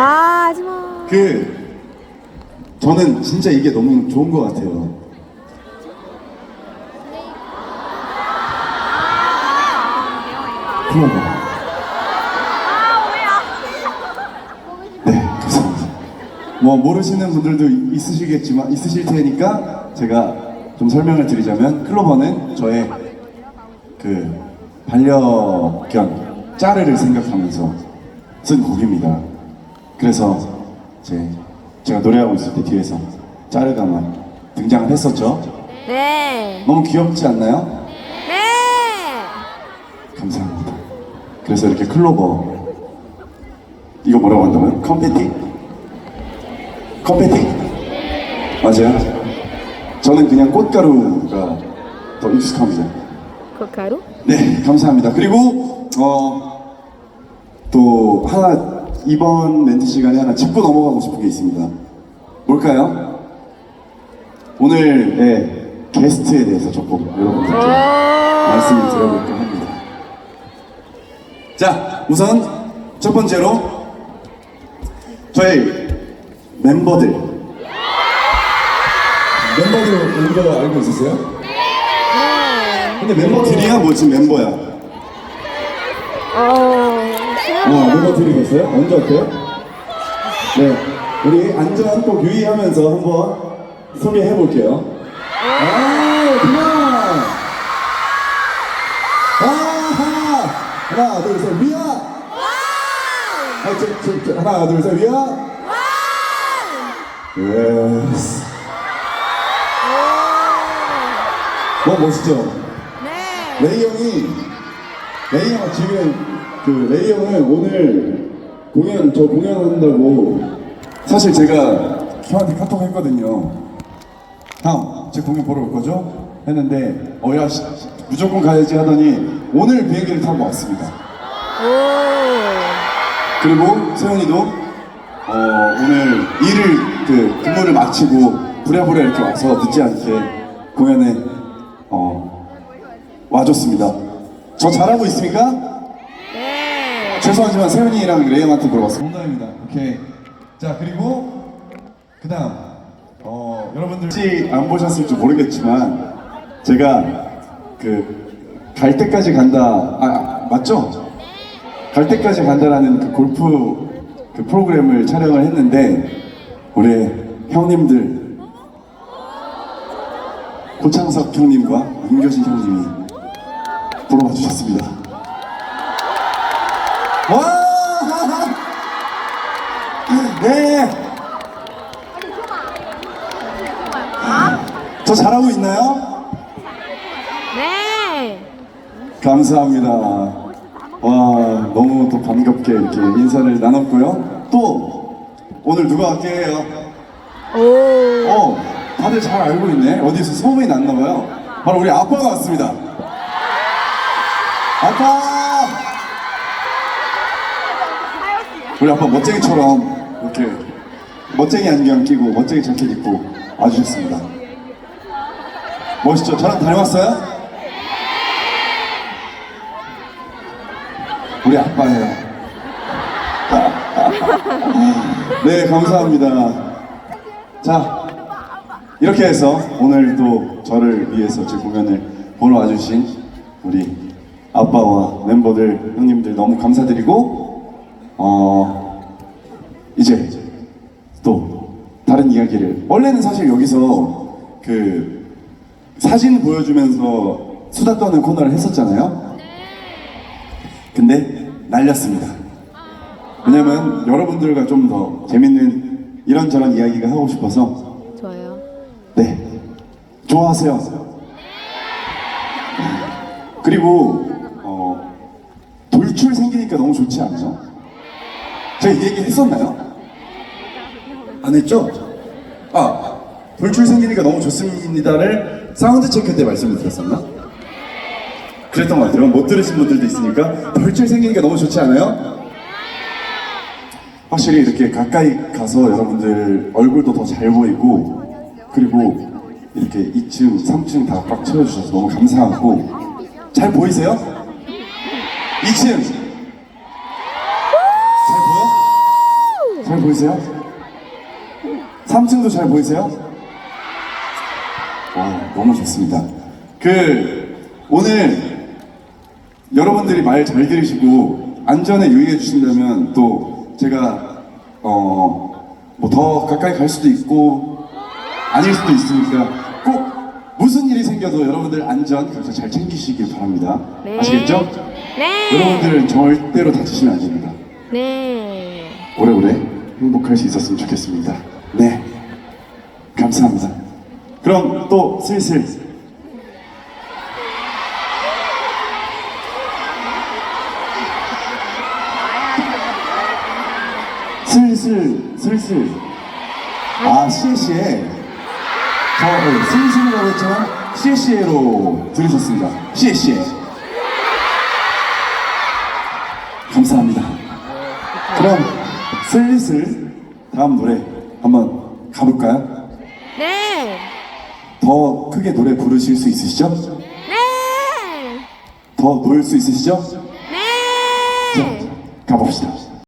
아, 하지마. 그 저는 진짜 이게 너무 좋은 것 같아요. 클로버. 네, 감사합니다. 뭐 모르시는 분들도 있으시겠지만 있으실 테니까 제가 좀 설명을 드리자면 클로버는 저의 그 반려견 짜르를 생각하면서 쓴 곡입니다. 그래서 제 제가 노래하고 있을 때 뒤에서 짜르가 막 등장을 했었죠. 네. 너무 귀엽지 않나요? 네. 감사합니다. 그래서 이렇게 클로버 이거 뭐라고 한다고요? 컴패티? 컴패티? 맞아요. 저는 그냥 꽃가루가 더 익숙합니다. 코카루? 네, 감사합니다. 그리고 어, 또 하나 이번 멘트 시간에 하나 짚고 넘어가고 싶은 게 있습니다. 뭘까요? 오늘의 게스트에 대해서 조금 여러분들께 말씀을 드려볼까 합니다. 자, 우선 첫 번째로 저희 멤버들 멤버들 거 알고 있었어요? 근데 멤버들이야 뭐 지금 멤버야? 어. 어, 멤버들이 됐어요? 언제 어때요? 네, 우리 안전 꼭 유의하면서 한번 소개해 볼게요. 아, 그만! 아, 하나, 하나, 둘, 셋, 위아! 아, 저, 저, 저, 하나, 둘, 셋, 위아! 예스. 뭐 멋있죠? 네. 레이 형이 레이 형 지금 그 레이 형은 오늘 공연 저 공연한다고 사실 제가 형한테 카톡 했거든요. 형, 제 공연 보러 올 거죠? 했는데 어야 씨, 무조건 가야지 하더니 오늘 비행기를 타고 왔습니다. 오. 그리고 세현이도 어, 오늘 일을 그 근무를 마치고 부랴부랴 이렇게 와서 늦지 않게 공연에 어, 와줬습니다. 저 잘하고 있습니까? 네. 죄송하지만 세훈이랑 레이한테 물어봤습니다. 농담입니다. 오케이. 자 그리고 그다음 어, 여러분들 혹시 안 보셨을지 모르겠지만 제가 그 갈 때까지 간다 아 맞죠? 갈 때까지 간다라는 그 골프 그 프로그램을 촬영을 했는데 우리 형님들 고창석 형님과 윤교신 형님이 보러 와주셨습니다. 와! 네. 저 잘하고 있나요? 네. 감사합니다. 와, 너무 또 반갑게 이렇게 인사를 나눴고요. 또 오늘 누가 함께해요? 오. 어, 다들 잘 알고 있네. 어디서 소문이 났나 봐요. 바로 우리 아빠가 왔습니다. 아빠! 우리 아빠 멋쟁이처럼 이렇게 멋쟁이 안경 끼고 멋쟁이 자켓 입고 와주셨습니다. 멋있죠? 저랑 다녀왔어요? 우리 아빠예요. 네, 감사합니다. 자, 이렇게 해서 오늘 또 저를 위해서 제 공연을 보러 와주신 우리 아빠와 멤버들, 형님들 너무 감사드리고, 어, 이제 또 다른 이야기를. 원래는 사실 여기서 그 사진 보여주면서 수다 떠는 코너를 했었잖아요. 근데 날렸습니다. 왜냐면 여러분들과 좀 더 재밌는 이런저런 이야기가 하고 싶어서 좋아요. 네. 좋아하세요. 그리고 어, 돌출 생기니까 너무 좋지 않아 이 얘기 했었나요? 안 했죠? 아, 돌출 생기니까 너무 좋습니다를 사운드 체크 때 말씀을 드렸었나? 그랬던 것 같아요. 못 들으신 분들도 있으니까 돌출 생기니까 너무 좋지 않아요? 확실히 이렇게 가까이 가서 여러분들 얼굴도 더 잘 보이고 그리고 이렇게 2층, 3층 다 꽉 채워주셔서 너무 감사하고 잘 보이세요? 2층 잘 보이세요? 3층도 잘 보이세요? 와, 너무 좋습니다. 그, 오늘 여러분들이 말 잘 들으시고 안전에 유의해 주신다면 또 제가, 어, 뭐 더 가까이 갈 수도 있고 아닐 수도 있으니까 꼭 무슨 일이 생겨도 여러분들 안전 각자 잘 챙기시길 바랍니다. 네. 아시겠죠? 네. 여러분들은 절대로 다치시면 안 됩니다. 네. 오래오래 행복할 수 있었으면 좋겠습니다. 네. 감사합니다. 그럼 또 슬슬 슬슬 슬슬 아 시에시에 저 네, 슬슬이라고 했지만 시에시에로 들으셨습니다. 시에시에 감사합니다. 그럼 슬슬 다음 노래 한번 가볼까요? 네. 더 크게 노래 부르실 수 있으시죠? 네. 더 놀 수 있으시죠? 네. 자, 가봅시다.